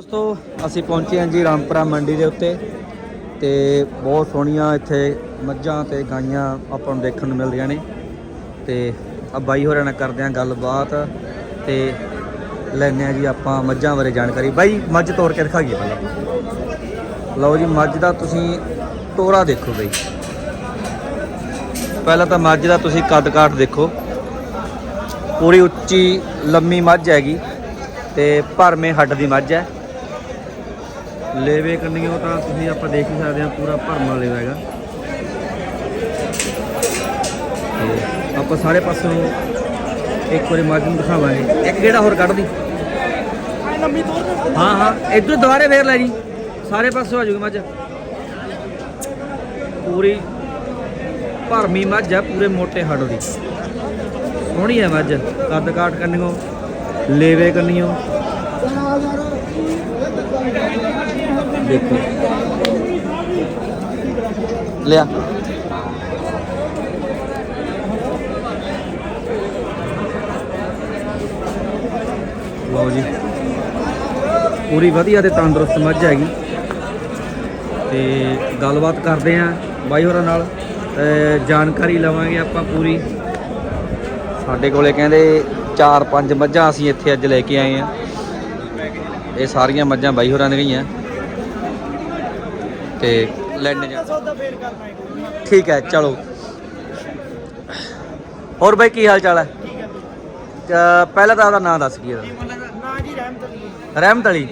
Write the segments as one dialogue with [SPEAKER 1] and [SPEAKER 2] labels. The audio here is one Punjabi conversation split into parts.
[SPEAKER 1] ਦੋਸਤੋ, ਅਸੀਂ ਪਹੁੰਚੇ ਹਾਂ ਜੀ ਰਾਮਪੁਰਾ ਮੰਡੀ ਦੇ ਉੱਤੇ ਤੇ ਬਹੁਤ ਸੋਹਣੀਆਂ ਇੱਥੇ ਮੱਝਾਂ ਤੇ ਗਾਈਆਂ ਆਪਾਂ ਨੂੰ ਦੇਖਣ ਨੂੰ ਮਿਲ ਰਹੀਆਂ ਨੇ। ਤੇ ਆ ਬਾਈ ਹੋਰਾਂ ਨਾਲ ਕਰਦੇ ਹਾਂ ਗੱਲਬਾਤ ਤੇ ਲੈਣੇ ਆ ਜੀ ਆਪਾਂ ਮੱਝਾਂ ਬਾਰੇ ਜਾਣਕਾਰੀ। ਬਾਈ, ਮੱਝ ਤੋੜ ਕੇ ਦਿਖਾਈਏ ਪਹਿਲਾਂ। ਲਓ ਜੀ, ਮੱਝ ਦਾ ਤੁਸੀਂ ਤੋਰਾ ਦੇਖੋ ਬਈ। ਪਹਿਲਾਂ ਤਾਂ ਮੱਝ ਦਾ ਤੁਸੀਂ ਕੱਦ ਕਾਠ ਦੇਖੋ। ਪੂਰੀ ਉੱਚੀ, ਲੰਮੀ ਮੱਝ ਹੈਗੀ ਤੇ ਭਰਮੇ ਹੱਡ ਦੀ ਮੱਝ ਹੈ। ਲੇਵੇ ਕੰਨੀਓ ਤਾਂ ਤੁਸੀਂ ਆਪਾਂ ਦੇਖ ਹੀ ਸਕਦੇ ਹਾਂ ਪੂਰਾ ਭਰਮਾ ਲੇਵਾ ਹੈਗਾ। ਆਪਾਂ ਸਾਰੇ ਪਾਸੋਂ ਇੱਕ ਵਾਰੀ ਨੂੰ ਦਿਖਾਵਾਂਗੇ। ਇੱਕ ਗੇੜਾ ਹੋਰ ਕੱਢ ਦੀ। ਹਾਂ ਹਾਂ ਇਧਰ ਦੁਬਾਰੇ ਫੇਰ ਲੈ ਜੀ। ਸਾਰੇ ਪਾਸੋਂ ਆ ਜਾਊਗੀ ਮੱਝ ਪੂਰੀ ਭਰਮੀ ਮੱਝ ਹੈ ਪੂਰੇ ਮੋਟੇ ਹੱਡ ਦੀ। ਸੋਹਣੀ ਹੈ ਮੱਝ। ਕੱਦ ਕਾਟ ਕੰਨੀਓ ਲੇਵੇ ਕੰਨੀਓ। ਦੇਖੋ। ਲਿਆ। ਲਓ ਜੀ। ਪੂਰੀ ਵਧੀਆ ਤੇ ਤੰਦਰੁਸਤ ਮੱਝ ਹੈਗੀ। ਤੇ ਗੱਲਬਾਤ ਕਰਦੇ ਆਂ ਬਾਈ ਹੋਰਾਂ ਨਾਲ। ਜਾਣਕਾਰੀ ਲਵਾਂਗੇ ਆਪਾਂ ਪੂਰੀ। ਸਾਡੇ ਕੋਲੇ ਕਹਿੰਦੇ 4-5 ਮੱਝਾਂ ਅਸੀਂ ਇੱਥੇ ਅੱਜ ਲੈ ਕੇ ਆਏ ਆ। ਇਹ ਸਾਰੀਆਂ ਮੱਝਾਂ ਬਾਈ ਹੋਰਾਂ ਦੀਆਂ ਗਈਆਂ ਤੇ ਲੈਣੇ ਜਾ ਠੀਕ ਹੈ, ਚਲੋ। ਹੋਰ ਬਾਈ, ਕੀ ਹਾਲ ਚਾਲ ਹੈ? ਪਹਿਲਾਂ ਤਾਂ ਆਪਦਾ ਨਾਂ ਦੱਸ ਕੀ ਇਹਦਾ?
[SPEAKER 2] ਨਾ ਜੀ ਰਹਿਮਤ ਅਲੀ
[SPEAKER 1] ਰਹਿਮਤ ਅਲੀ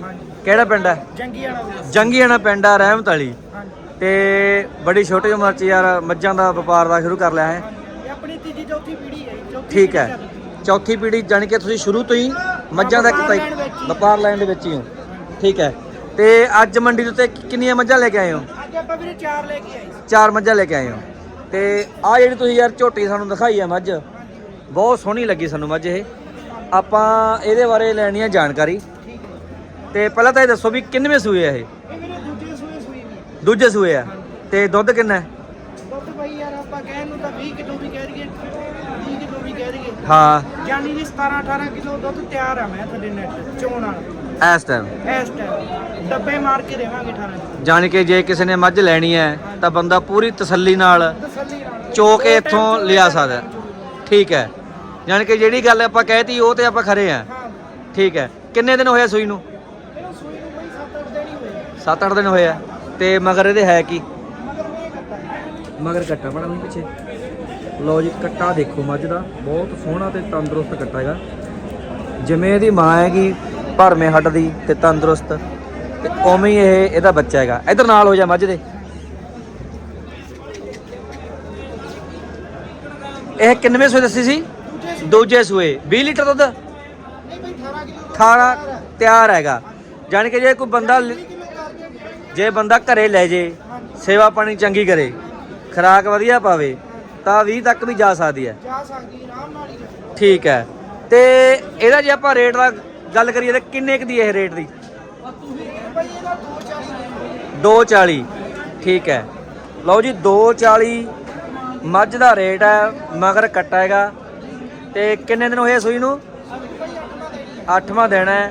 [SPEAKER 1] ਕਿਹੜਾ ਪਿੰਡ ਹੈ?
[SPEAKER 2] ਜੰਗੀਆਣਾ ਦੇ
[SPEAKER 1] ਜੰਗੀਆਣਾ ਪਿੰਡ ਆ ਰਹਿਮਤ ਅਲੀ ਤੇ ਬੜੀ ਛੋਟੀ ਉਮਰ 'ਚ ਯਾਰ ਮੱਝਾਂ ਦਾ ਵਪਾਰ ਦਾ ਸ਼ੁਰੂ ਕਰ ਲਿਆ ਹੈ।
[SPEAKER 2] ਆਪਣੀ ਤੀਜੀ ਚੌਥੀ ਪੀੜ੍ਹੀ ਹੈ
[SPEAKER 1] ਠੀਕ ਹੈ। ਚੌਥੀ ਪੀੜ੍ਹੀ, ਜਾਣੀ ਕਿ ਤੁਸੀਂ ਸ਼ੁਰੂ ਤੋਂ ਹੀ ਮੱਝਾਂ ਦਾ
[SPEAKER 2] ਵਪਾਰ ਹੀ।
[SPEAKER 1] ਵਪਾਰ ਲਾਈਨ ਦੇ ਵਿੱਚ ਹੀ ਹੋ। ਠੀਕ ਹੈ। ਤੇ ਅੱਜ ਮੰਡੀ ਦੇ ਉੱਤੇ ਕਿੰਨੀਆਂ ਮੱਝਾਂ ਲੈ ਕੇ ਆਏ ਹੋ।
[SPEAKER 2] ਅੱਜ ਆਪਾਂ ਵੀਰੇ ਚਾਰ ਲੈ ਕੇ ਆਏ। ਸੀ
[SPEAKER 1] ਚਾਰ ਮੱਝਾਂ ਲੈ ਕੇ ਆਏ ਹੋ। ਤੇ ਆ ਜਿਹੜੀ ਤੁਸੀਂ ਯਾਰ ਝੋਟੀ ਸਾਨੂੰ ਦਿਖਾਈ ਹੈ ਮੱਝ ਬਹੁਤ ਸੋਹਣੀ ਲੱਗੀ ਸਾਨੂੰ ਮੱਝ ਇਹ। ਆਪਾਂ ਇਹਦੇ ਬਾਰੇ ਲੈਣੀ ਹੈ ਜਾਣਕਾਰੀ। ਤੇ ਪਹਿਲਾਂ ਤਾਂ ਇਹ ਦੱਸੋ ਵੀ ਕਿੰਨਵੇਂ ਸੂਏ ਆ ਇਹ?
[SPEAKER 2] ਇਹ ਵੀਰੇ ਦੂਜੇ ਸੂਏ ਸੂਈ ਵੀ
[SPEAKER 1] ਦੂਜੇ ਸੂਏ ਆ। ਤੇ ਦੁੱਧ ਕਿੰਨਾ ਹੈ?
[SPEAKER 2] ਦੁੱਧ ਭਾਈ ਯਾਰ ਆਪਾਂ ਕਹਿਣ ਨੂੰ ਤਾਂ 20 ਕਿਲੋ ਵੀ ਕਹਿ ਰਹੀਏ 30 ਕਿਲੋ ਵੀ ਕਹਿ ਰਹੀਏ
[SPEAKER 1] ਹਾਂ।
[SPEAKER 2] ਜਾਨੀ ਜੀ 17 18 ਕਿਲੋ ਦੁੱਧ ਤਿਆਰ ਆ ਮੈਂ ਤੁਹਾਡੇ ਨੈਟ ਚੋਣ ਵਾਲਾ।
[SPEAKER 1] ਇਸ ਟਾਈਮ
[SPEAKER 2] ਇਸ ਟਾਈਮ ਡੱਬੇ ਮਾਰ ਕੇ ਦੇਵਾਂਗੇ 18 ਕਿਲੋ।
[SPEAKER 1] ਜਾਣੀ ਕਿ ਜੇ ਕਿਸੇ ਨੇ ਮੱਝ ਲੈਣੀ ਹੈ ਤਾਂ ਬੰਦਾ ਪੂਰੀ ਤਸੱਲੀ ਨਾਲ
[SPEAKER 2] ਤਸੱਲੀ ਨਾਲ।
[SPEAKER 1] ਚੋ ਕੇ ਇੱਥੋਂ ਲਿਆ ਸਕਦਾ। ਹੈ। ਠੀਕ ਹੈ। ਜਾਣੀ ਕਿ ਜਿਹੜੀ ਗੱਲ ਆਪਾਂ ਕਹਿਤੀ ਉਹ ਤੇ ਆਪਾਂ ਖਰੇ ਆ।
[SPEAKER 2] ਹਾਂ।
[SPEAKER 1] ਠੀਕ ਹੈ। ਕਿੰਨੇ ਦਿਨ ਹੋਏ ਆ ਸੂਈ ਨੂੰ?
[SPEAKER 2] ਇਹਨੂੰ ਸੂਈ ਨੂੰ ਕੋਈ 7-8 ਦਿਨ ਹੀ ਹੋਏ
[SPEAKER 1] 7-8 ਦਿਨ ਹੋਏ ਆ। ਤੇ ਮਗਰ ਇਹਦੇ ਹੈ ਕੀ?
[SPEAKER 2] ਮਗਰ ਕੱਟਾ।
[SPEAKER 1] ਮਗਰ ਬੜਾ ਨਹੀਂ ਪਿੱਛੇ। ਲਓ ਜੀ, ਕੱਟਾ ਦੇਖੋ ਮੱਝ ਦਾ। ਬਹੁਤ ਸੋਹਣਾ ਤੇ ਤੰਦਰੁਸਤ ਕੱਟਾ ਹੈਗਾ। ਜਿਵੇਂ ਇਹਦੀ ਮਾਂ ਹੈਗੀ, ਭਰਮੇ ਹੱਡ ਦੀ ਤੇ ਤੰਦਰੁਸਤ। ਤੇ ਉਵੇਂ ਹੀ ਇਹ, ਇਹਦਾ ਬੱਚਾ ਹੈਗਾ। ਇਧਰ ਨਾਲ ਹੋ ਜਾ ਮੱਝ ਦੇ। ਇਹ ਕਿੰਨਵੇਂ ਸੂਏ ਦੱਸੀ ਸੀ? ਦੂਜੇ ਸੂਏ। 20 ਲੀਟਰ ਦੁੱਧ?
[SPEAKER 2] ਨਹੀਂ ਭਾਈ 18 ਕਿਲੋ
[SPEAKER 1] 18 ਤਿਆਰ ਹੈਗਾ। ਜਾਣੀ ਕਿ ਜੇ ਕੋਈ ਬੰਦਾ ਜੇ ਬੰਦਾ ਘਰੇ ਲੈ ਜੇ, ਸੇਵਾ ਪਾਣੀ ਚੰਗੀ ਕਰੇ, ਖਰਾਕ ਵਧੀਆ ਪਾਵੇ ਤਾਂ 20 ਤੱਕ ਵੀ ਜਾ ਸਕਦੀ ਹੈ।
[SPEAKER 2] ਜਾ ਸਕਦੀ ਆਰਾਮ ਨਾਲ ਹੀ
[SPEAKER 1] ਠੀਕ ਹੈ। ਤੇ ਇਹਦਾ ਜੇ ਆਪਾਂ ਰੇਟ ਦਾ ਗੱਲ ਕਰੀਏ ਤਾਂ ਕਿੰਨੇ ਕੁ ਦੀ ਇਹ ਰੇਟ ਦੀ?
[SPEAKER 2] ਇਹਦਾ 240
[SPEAKER 1] 240 ਠੀਕ ਹੈ। ਲਓ ਜੀ 240 ਮੱਝ ਦਾ ਰੇਟ ਹੈ ਮਗਰ ਕੱਟਾ ਹੈਗਾ। ਤੇ ਕਿੰਨੇ ਦਿਨ ਹੋਏ ਸੂਈ ਨੂੰ?
[SPEAKER 2] ਦੇਣੀ ਹੈ
[SPEAKER 1] ਅੱਠਵਾਂ ਦਿਨ ਹੈ।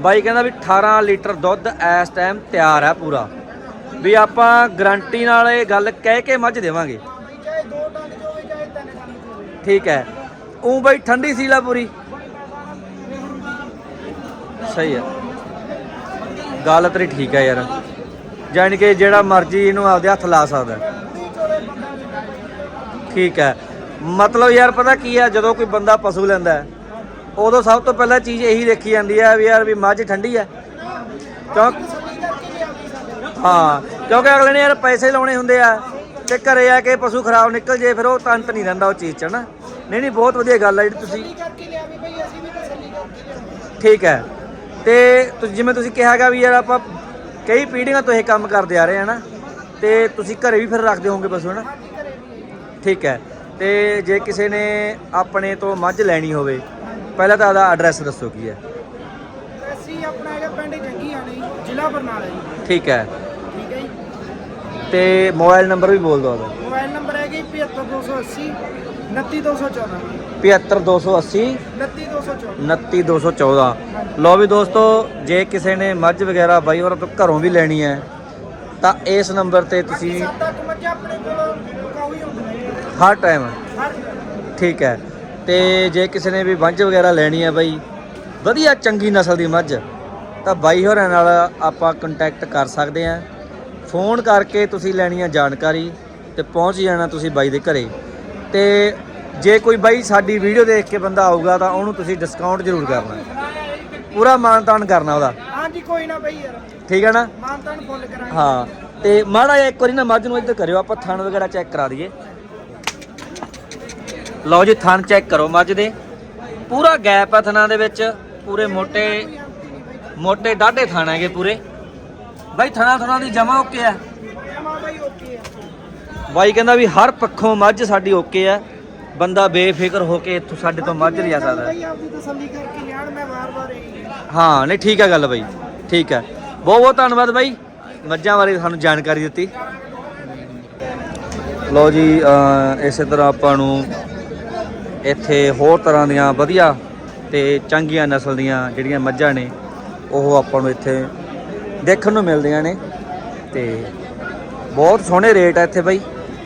[SPEAKER 1] ਬਾਈ ਕਹਿੰਦਾ ਵੀ 18 ਲੀਟਰ ਦੁੱਧ ਇਸ ਟਾਈਮ ਤਿਆਰ ਹੈ ਪੂਰਾ। ਵੀ ਆਪਾਂ ਗਾਰੰਟੀ ਨਾਲ ਇਹ ਗੱਲ ਕਹਿ ਕੇ ਮੱਝ ਦੇਵਾਂਗੇ
[SPEAKER 2] ਭਾਈ ਚਾਹੇ 2 ਟਨ ਜੋ ਹੋਵੇ ਚਾਹੇ 3 ਟਨ ਜੋ ਹੋਵੇ
[SPEAKER 1] ਠੀਕ ਹੈ। ਉਹ ਬਾਈ ਠੰਡੀ ਸੀਲਾ ਪੂਰੀ। ਸਹੀ ਹੈ। ਗੱਲ ਤੇਰੀ ਠੀਕ ਹੈ ਯਾਰ। ਜਾਣੀ ਕਿ ਜਿਹੜਾ ਮਰਜ਼ੀ ਇਹਨੂੰ ਆਪਦੇ ਹੱਥ ਲਾ ਸਕਦਾ ਠੀਕ ਹੈ। ਮਤਲਬ ਯਾਰ ਪਤਾ ਕੀ ਹੈ, ਜਦੋਂ ਕੋਈ ਬੰਦਾ ਪਸ਼ੂ ਲੈਂਦਾ ਉਦੋਂ ਸਭ ਤੋਂ ਪਹਿਲਾਂ ਚੀਜ਼ ਇਹੀ ਦੇਖੀ ਜਾਂਦੀ ਹੈ ਵੀ ਯਾਰ ਵੀ ਮੱਝ ਠੰਡੀ ਹੈ। ਕਿਉਂ? ਹਾਂ, ਕਿਉਂਕਿ ਅਗਲੇ ਨੇ ਯਾਰ ਪੈਸੇ ਲਾਉਣੇ ਹੁੰਦੇ ਆ ਤੇ ਘਰੇ ਆ ਕੇ ਪਸ਼ੂ ਖਰਾਬ ਨਿਕਲ ਜੇ, ਫਿਰ ਉਹ ਤੰਤ ਨਹੀਂ ਰਹਿੰਦਾ ਉਹ ਚੀਜ਼ ਚ ਨਾ ਨਹੀਂ ਨਹੀਂ ਬਹੁਤ ਵਧੀਆ ਗੱਲ ਹੈ ਜਿਹੜੀ ਤੁਸੀਂ
[SPEAKER 2] ਤਸੱਲੀ ਕਰਕੇ ਲਿਆਵੇ ਭਾਈ ਅਸੀਂ ਵੀ ਤਸੱਲੀ ਕਰਕੇ ਲਿਆਉਂਦੇ
[SPEAKER 1] ਠੀਕ ਹੈ। ਤੇ ਤੁ- ਜਿਵੇਂ ਤੁਸੀਂ ਕਿਹਾਗਾ ਵੀ ਯਾਰ ਆਪਾਂ ਕਈ ਪੀੜ੍ਹੀਆਂ ਤੋਂ ਇਹ ਕੰਮ ਕਰਦੇ ਆ ਰਹੇ ਹਾਂ ਨਾ ਤੇ ਤੁਸੀਂ ਘਰੇ ਵੀ ਫਿਰ ਰੱਖਦੇ ਹੋਵੋਗੇ ਪਸ਼ੂ ਨਾ। ਠੀਕ ਹੈ। ਤੇ ਜੇ ਕਿਸੇ ਨੇ ਆਪਣੇ ਤੋਂ ਮੱਝ ਲੈਣੀ ਹੋਵੇ ਪਹਿਲਾਂ ਤਾਂ ਆਦਾ ਐਡਰੈਸ ਦੱਸੋ ਕੀ ਹੈ।
[SPEAKER 2] ਅਸੀਂ ਆਪਣਾ ਹੈਗਾ ਪਿੰਡ ਜੰਗੀ ਆਣੇ ਜੀ ਜ਼ਿਲ੍ਹਾ ਬਰਨਾਲਾ ਜੀ।
[SPEAKER 1] ਠੀਕ ਹੈ।
[SPEAKER 2] ਠੀਕ ਹੈ ਜੀ।
[SPEAKER 1] ਤੇ ਮੋਬਾਈਲ ਨੰਬਰ ਵੀ ਬੋਲ ਦਿਓ ਉਹਦਾ।
[SPEAKER 2] ਮੋਬਾਈਲ ਨੰਬਰ ਹੈਗਾ ਜੀ 75 75280 29214
[SPEAKER 1] 75280
[SPEAKER 2] 29214
[SPEAKER 1] 29214 ਲੋ ਵੀ ਦੋਸਤੋ ਜੇ ਕਿਸੇ ਨੇ ਮੱਝ ਵਗੈਰਾ ਬਾਈ ਹੋਰਾਂ ਤੋਂ ਘਰੋਂ ਵੀ ਲੈਣੀ ਹੈ ਤਾਂ ਇਸ ਨੰਬਰ ਤੇ ਤੁਸੀਂ
[SPEAKER 2] ਸੱਤ ਅੱਠ ਮੱਝਾਂ ਆਪਣੇ ਕੋਲ ਬਕਾਊ ਹੀ। ਹੁੰਦੀਆਂ ਨੇ।
[SPEAKER 1] ਹਰ ਟਾਈਮ। ਠੀਕ ਹੈ। ਤੇ ਜੇ ਕਿਸੇ ਨੇ ਵੀ ਮੱਝ ਵਗੈਰਾ ਲੈਣੀ ਹੈ ਬਾਈ ਵਧੀਆ ਚੰਗੀ ਨਸਲ ਦੀ ਮੱਝ ਤਾਂ ਬਾਈ ਹੋਰਾਂ ਨਾਲ ਆਪਾਂ ਕੰਟੈਕਟ ਕਰ ਸਕਦੇ ਆ ਫੋਨ ਕਰਕੇ ਤੁਸੀਂ ਲੈਣੀ ਹੈ ਜਾਣਕਾਰੀ ਤੇ ਪਹੁੰਚ ਜਾਣਾ ਤੁਸੀਂ ਬਾਈ ਦੇ ਘਰੇ। ਤੇ ਜੇ ਕੋਈ ਬਾਈ ਸਾਡੀ ਵੀਡੀਓ ਦੇਖ ਕੇ ਬੰਦਾ ਆਊਗਾ ਤਾਂ ਉਹਨੂੰ ਤੁਸੀਂ ਡਿਸਕਾਊਂਟ ਜ਼ਰੂਰ ਕਰਨਾ। ਪੂਰਾ ਮਾਨਤਾਨ ਕਰਨਾ ਉਹਦਾ।
[SPEAKER 2] ਹਾਂਜੀ ਕੋਈ ਨਾ ਬਈ ਯਾਰ।
[SPEAKER 1] ਠੀਕ ਹੈ ਨਾ?
[SPEAKER 2] ਮਾਨਤਾਨ ਫੁੱਲ ਕਰਾਂਗੇ।
[SPEAKER 1] ਹਾਂ ਤੇ ਮਾੜਾ ਜਿਹਾ ਇੱਕ ਵਾਰੀ ਨਾ ਮੱਝ ਨੂੰ ਇੱਧਰ ਕਰਿਓ ਆਪਾਂ ਥਣ ਵਗੈਰਾ ਚੈੱਕ ਕਰਾ ਦਈਏ। ਲਓ ਜੀ ਥਣ ਚੈੱਕ ਕਰੋ ਮੱਝ ਦੇ। ਪੂਰਾ ਗੈਪ ਆ ਥਣਾਂ ਦੇ ਵਿੱਚ ਪੂਰੇ ਮੋਟੇ ਮੋਟੇ ਡਾਢੇ ਥਣ ਹੈਗੇ ਪੂਰੇ। ਬਾਈ ਥਣਾ ਥਣਾ ਦੀ ਜਮਾ ਓਕੇ ਆ।
[SPEAKER 2] ਓਕੇ ਆ।
[SPEAKER 1] ਬਾਈ ਕਹਿੰਦਾ ਵੀ ਹਰ ਪੱਖੋਂ ਮੱਝ ਸਾਡੀ ਓਕੇ ਆ। ਬੰਦਾ ਬੇਫਿਕਰ ਹੋ ਕੇ ਇੱਥੋਂ ਸਾਡੇ ਤੋਂ ਮੱਝ ਲਿਆ ਸਕਦਾ। ਹੈ।
[SPEAKER 2] ਬਈ ਆਪਦੀ ਤਸੱਲੀ ਕਰਕੇ ਲਿਆਣ ਮੈਂ ਵਾਰ-ਵਾਰ ਇਹੀ
[SPEAKER 1] ਹਾਂ ਨਹੀਂ ਠੀਕ ਹੈ ਗੱਲ ਬਾਈ। ਠੀਕ ਹੈ। ਬਹੁਤ ਬਹੁਤ ਧੰਨਵਾਦ ਬਾਈ। ਮੱਝਾਂ ਬਾਰੇ ਸਾਨੂੰ ਜਾਣਕਾਰੀ ਦਿੱਤੀ। ਲਓ ਜੀ ਅਹ ਇਸੇ ਤਰ੍ਹਾਂ ਆਪਾਂ ਨੂੰ ਇੱਥੇ ਹੋਰ ਤਰ੍ਹਾਂ ਦੀਆਂ ਵਧੀਆ ਤੇ ਚੰਗੀਆਂ ਨਸਲ ਦੀਆਂ ਜਿਹੜੀਆਂ ਮੱਝਾਂ ਨੇ ਉਹ ਆਪਾਂ ਨੂੰ ਇੱਥੇ ਦੇਖਣ ਨੂੰ ਮਿਲਦੀਆਂ ਨੇ। ਤੇ ਬਹੁਤ ਸੋਹਣੇ ਰੇਟ ਆ ਇੱਥੇ ਬਾਈ।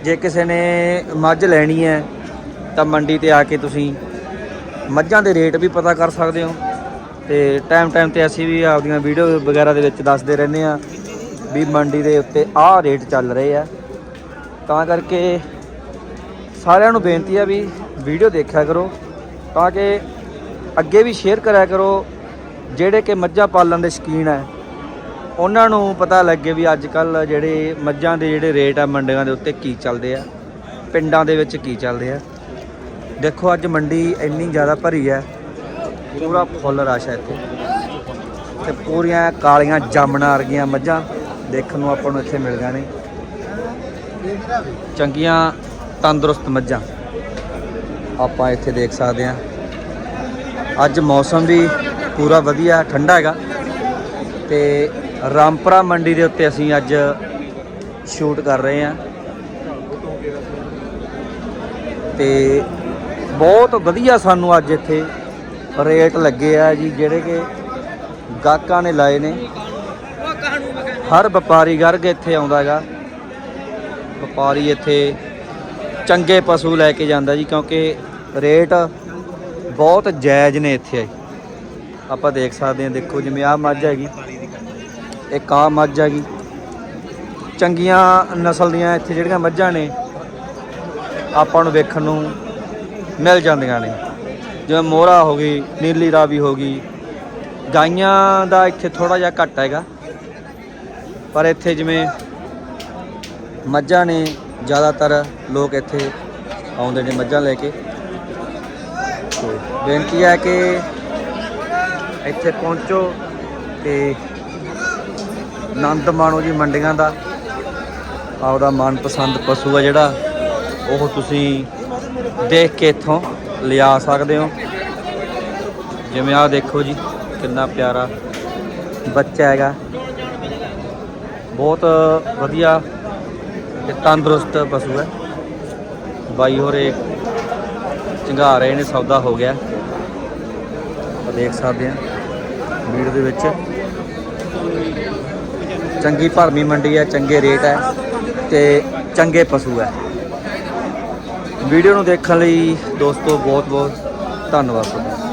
[SPEAKER 1] ਜੇ ਕਿਸੇ ਨੇ ਮੱਝ ਲੈਣੀ ਹੈ ਤਾਂ ਮੰਡੀ ਤੇ ਆ ਕੇ ਤੁਸੀਂ ਮੱਝਾਂ ਦੇ ਰੇਟ ਵੀ ਪਤਾ ਕਰ ਸਕਦੇ ਹੋ ਤੇ ਟਾਈਮ ਟਾਈਮ ਤੇ ਅਸੀਂ ਵੀ ਆਪਦੀਆਂ ਵੀਡੀਓ ਵਗੈਰਾ ਦੇ ਵਿੱਚ ਦੱਸਦੇ ਰਹਿੰਦੇ ਆ ਵੀ ਮੰਡੀ ਦੇ ਉੱਤੇ ਆਹ ਰੇਟ ਚੱਲ ਰਹੇ ਆ। ਤਾਂ ਕਰਕੇ ਸਾਰਿਆਂ ਨੂੰ ਬੇਨਤੀ ਆ ਵੀ ਵੀਡੀਓ ਦੇਖਿਆ ਕਰੋ, ਤਾਂ ਕਿ ਅੱਗੇ ਵੀ ਸ਼ੇਅਰ ਕਰਿਆ ਕਰੋ, ਜਿਹੜੇ ਕਿ ਮੱਝਾਂ ਪਾਲਣ ਦੇ ਸ਼ੌਕੀਨ ਹੈ ਉਹਨਾਂ ਨੂੰ ਪਤਾ ਲੱਗੇ ਵੀ ਅੱਜ ਕੱਲ ਜਿਹੜੇ ਮੱਝਾਂ ਦੇ ਜਿਹੜੇ ਰੇਟ ਆ ਮੰਡੀਆਂ ਦੇ ਉੱਤੇ ਕੀ ਚੱਲਦੇ ਆ, ਪਿੰਡਾਂ ਦੇ ਵਿੱਚ ਕੀ ਚੱਲਦੇ ਆ। ਦੇਖੋ, ਅੱਜ ਮੰਡੀ ਇੰਨੀ ਜ਼ਿਆਦਾ ਭਰੀ ਹੈ। ਪੂਰਾ ਫੁੱਲ ਰਸ਼ ਹੈ ਇੱਥੇ। ਤੇ ਪੂਰੀਆਂ ਕਾਲੀਆਂ ਜਾਮਣਾ ਵਰਗੀਆਂ ਮੱਝਾਂ। ਦੇਖਣ ਨੂੰ ਆਪਾਂ ਨੂੰ ਇੱਥੇ ਮਿਲਦੀਆਂ ਨੇ। ਚੰਗੀਆਂ ਤੰਦਰੁਸਤ ਮੱਝਾਂ। ਆਪਾਂ ਇੱਥੇ ਦੇਖ ਸਕਦੇ ਹਾਂ। ਅੱਜ ਮੌਸਮ ਵੀ ਪੂਰਾ ਵਧੀਆ, ਠੰਡਾ ਹੈਗਾ। ਤੇ ਰਾਮਪੁਰਾ ਮੰਡੀ ਦੇ ਉੱਤੇ ਅਸੀਂ ਅੱਜ ਸ਼ੂਟ ਕਰ ਰਹੇ ਹਾਂ। ਤੇ ਬਹੁਤ ਵਧੀਆ ਸਾਨੂੰ ਅੱਜ ਇੱਥੇ ਰੇਟ ਲੱਗੇ ਆ ਜੀ, ਜਿਹੜੇ ਕਿ ਗਾਹਕਾਂ ਨੇ ਲਾਏ ਨੇ। ਹਰ ਵਪਾਰੀ ਗਰਗ ਇੱਥੇ ਆਉਂਦਾ ਹੈਗਾ। ਵਪਾਰੀ ਇੱਥੇ ਚੰਗੇ ਪਸ਼ੂ ਲੈ ਕੇ ਜਾਂਦਾ ਜੀ, ਕਿਉਂਕਿ ਰੇਟ ਬਹੁਤ ਜਾਇਜ਼ ਨੇ ਇੱਥੇ ਆਪਾਂ ਦੇਖ ਸਕਦੇ ਹਾਂ, ਦੇਖੋ ਜਿਵੇਂ ਆਹ ਮੱਝ ਹੈਗੀ। ਇੱਕ ਆਹ ਮੱਝ ਹੈਗੀ। ਚੰਗੀਆਂ ਨਸਲ ਦੀਆਂ ਇੱਥੇ ਜਿਹੜੀਆਂ ਮੱਝਾਂ ਨੇ, ਆਪਾਂ ਨੂੰ ਵੇਖਣ ਨੂੰ ਮਿਲ ਜਾਂਦੀਆਂ ਨੇ। ਜਿਵੇਂ ਮੋਹਰਾ ਹੋ ਗਈ, ਨੀਲੀ ਰਾਵੀ ਹੋ ਗਈ। ਗਾਈਆਂ ਦਾ ਇੱਥੇ ਥੋੜਾ ਜਿਹਾ ਘੱਟ ਹੈਗਾ। ਪਰ ਇੱਥੇ ਜਿਵੇਂ ਮੱਝਾਂ ਨੇ, ਜ਼ਿਆਦਾਤਰ ਲੋਕ ਇੱਥੇ ਆਉਂਦੇ ਨੇ ਮੱਝਾਂ ਲੈ ਕੇ। ਤੇ ਬੇਨਤੀ ਹੈ ਕਿ ਇੱਥੇ ਪਹੁੰਚੋ ਤੇ ਆਨੰਦ ਮਾਣੋ ਜੀ ਮੰਡੀਆਂ ਦਾ। ਆਪਦਾ ਮਨਪਸੰਦ ਪਸ਼ੂ ਆ ਜਿਹੜਾ, ਉਹ ਤੁਸੀਂ ਦੇਖ ਕੇ ਇੱਥੋਂ ਲਿਆ ਸਕਦੇ ਹੋ। ਜਿਵੇਂ ਆਹ ਦੇਖੋ ਜੀ, ਕਿੰਨਾ ਪਿਆਰਾ ਬੱਚਾ ਹੈਗਾ। ਬਹੁਤ ਵਧੀਆ ਤੇ ਤੰਦਰੁਸਤ ਪਸ਼ੂ ਹੈ। ਬਾਈ ਹੋਰੇ ਚੰਗਾ ਰਹੇ ਨੇ, ਸੌਦਾ ਹੋ ਗਿਆ। ਦੇਖ ਸਕਦੇ ਹਾਂ ਵੀੜ ਦੇ ਵਿੱਚ। ਚੰਗੀ ਭਰਮੀ ਮੰਡੀ ਹੈ, ਚੰਗੇ ਰੇਟ ਹੈ ਤੇ ਚੰਗੇ ਪਸ਼ੂ ਹੈ। ਵੀਡੀਓ ਨੂੰ ਦੇਖਣ ਲਈ ਦੋਸਤੋ ਬਹੁਤ ਬਹੁਤ ਧੰਨਵਾਦ ਤੁਹਾਡਾ।